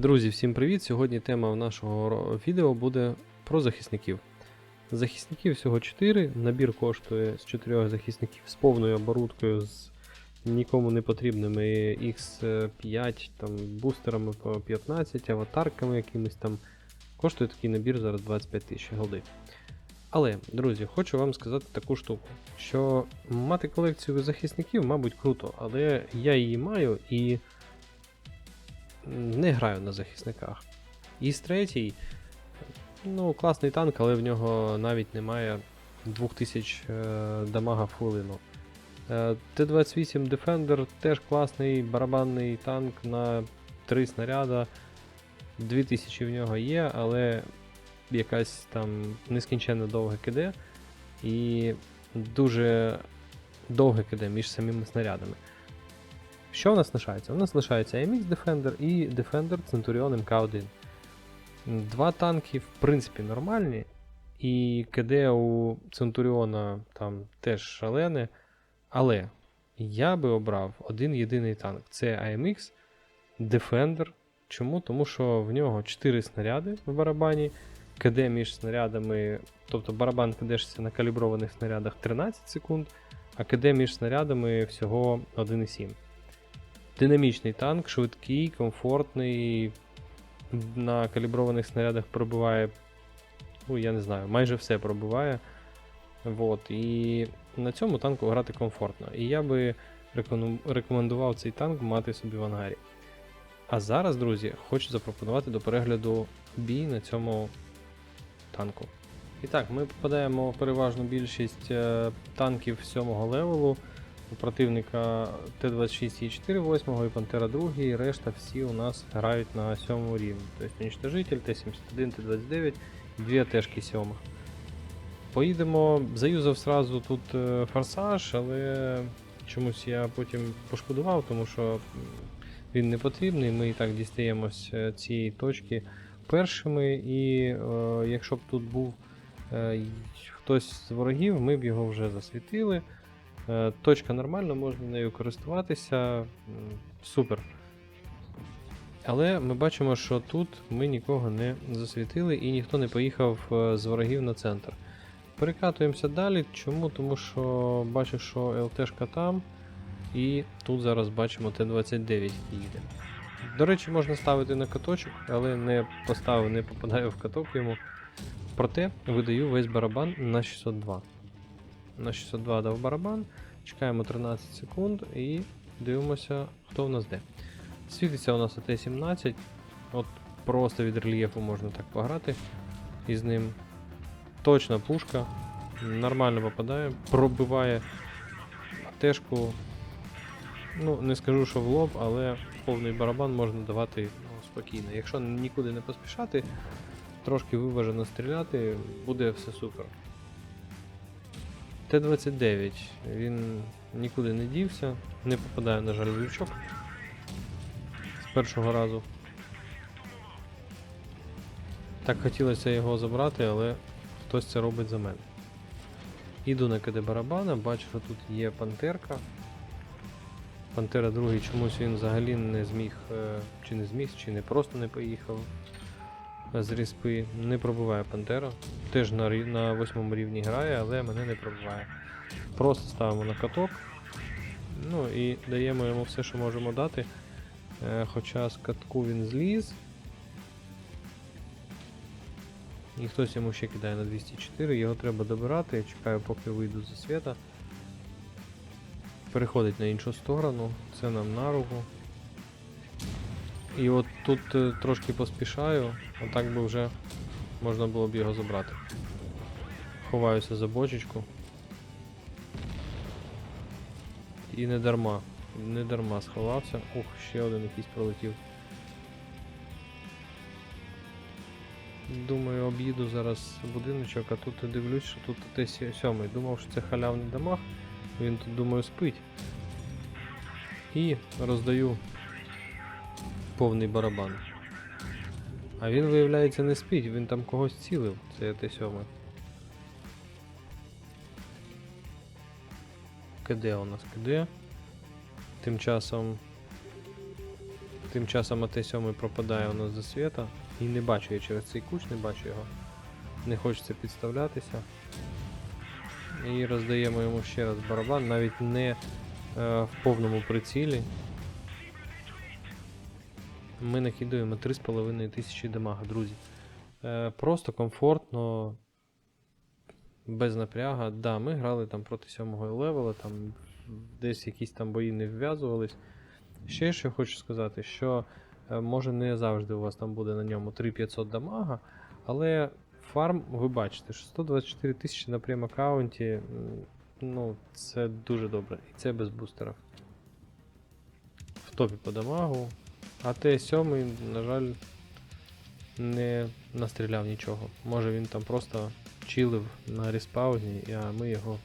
Друзі, всім привіт! Сьогодні тема нашого відео буде про захисників. Захисників всього 4. Набір коштує з 4 захисників з повною оборудкою, з нікому не потрібними X5, там, бустерами по 15, аватарками якимись там. Коштує такий набір зараз 25 тисяч голди. Але, друзі, хочу вам сказати таку штуку, що мати колекцію захисників, мабуть, круто, але я її маю і не граю на захисниках. Іс третій, ну, класний танк, але в нього навіть немає 2000 е, дамага в хвилину. Е, Т-28 Defender теж класний барабанний танк на 3 снаряда. 2000 в нього є, але якась там нескінченно довге КД і дуже довге КД між самими снарядами. Що в нас лишається? У нас лишається MX Defender і Defender Centurion MK1. Два танки, в принципі, нормальні. І КД у Centurion там теж шалене. Але я би обрав один єдиний танк. Це AMX Defender. Чому? Тому що в нього 4 снаряди в барабані. КД між снарядами, тобто барабан кидешся на каліброваних снарядах 13 секунд, а КД між снарядами всього 1,7. Динамічний танк, швидкий, комфортний. На каліброваних снарядах пробиває, ну я не знаю, майже все пробиває. Вот. І на цьому танку грати комфортно. І я би рекомендував цей танк мати собі в ангарі. А зараз, друзі, хочу запропонувати до перегляду бій на цьому танку. І так, ми попадаємо в переважну більшість е, танків 7-го левелу. У противника Т-26 і 4 8 і Пантера 2, і решта всі у нас грають на 7 рівні. Тобто уничтожитель, Т-71, Т-29 і дві АТшки 7. Поїдемо, заюзав сразу тут е, форсаж, але чомусь я потім пошкодував, тому що він не потрібний. Ми і так дістаємось е, цієї точки першими, і е, якщо б тут був е, хтось з ворогів, ми б його вже засвітили. Е, Точка нормальна, можна нею користуватися. Супер. Але ми бачимо, що тут ми нікого не засвітили і ніхто не поїхав е, з ворогів на центр. Перекатуємося далі. Чому? Тому що бачу, що ЛТшка там, і тут зараз бачимо Т-29 їде. До речі, можна ставити на каточок, але не поставив, не попадаю в каток йому. Проте видаю весь барабан на 602. На 602 дав барабан, чекаємо 13 секунд і дивимося, хто в нас де. Світиться у нас АТ-17. От просто від рельєфу можна так пограти із ним. Точна пушка. Нормально попадає, пробиває тежку. Ну, не скажу, що в лоб, але повний барабан можна давати ну, спокійно. Якщо нікуди не поспішати, трошки виважено стріляти, буде все супер. Т-29, він нікуди не дівся, не попадає, на жаль, в лючок з першого разу. Так хотілося його забрати, але хтось це робить за мене. Іду на КД барабана, бачу, що тут є пантерка. Пантера другий чомусь він взагалі не зміг, е, чи не зміг, чи не просто не поїхав з ріспи. Не пробиває Пантера. Теж на, на восьмому рівні грає, але мене не пробиває. Просто ставимо на каток. Ну і даємо йому все, що можемо дати. Е, Хоча з катку він зліз. І хтось йому ще кидає на 204, його треба добирати, я чекаю, поки вийду зі свята. Переходить на іншу сторону, це нам на руку. І от тут е, трошки поспішаю, отак би вже можна було б його забрати. Ховаюся за бочечку. І не дарма. Не дарма сховався. Ух, ще один якийсь пролетів. Думаю, об'їду зараз будиночок, а тут дивлюсь, що тут Т-7. Думав, що це халявний дамаг. Він тут, думаю, спить. І роздаю повний барабан. А він, виявляється, не спить, він там когось цілив, це Т-7. КД у нас КД. Тим часом Тим часом АТ-7 пропадає у нас за світа. І не бачу я через цей куч, не бачу його. Не хочеться підставлятися. І роздаємо йому ще раз барабан, навіть не е, в повному прицілі. Ми накидуємо 3,5 тисячі дамага, друзі. Е, просто комфортно, без напряга. Да, ми грали там проти 7 левела, там десь якісь там бої не вв'язувались. Ще що хочу сказати, що е, може не завжди у вас там буде на ньому 3500 дамага, але фарм, ви бачите, що 124 тисячі на прем аккаунті, ну, це дуже добре. І це без бустерів. В топі по дамагу. А Т7, на жаль, не настріляв нічого. Може він там просто чилив на респаузі, а ми його,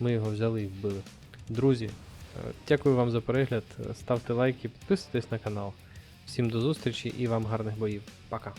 ми його взяли і вбили. Друзі, е, дякую вам за перегляд. Ставте лайки, підписуйтесь на канал. Всім до зустрічі і вам гарних боїв. Пока.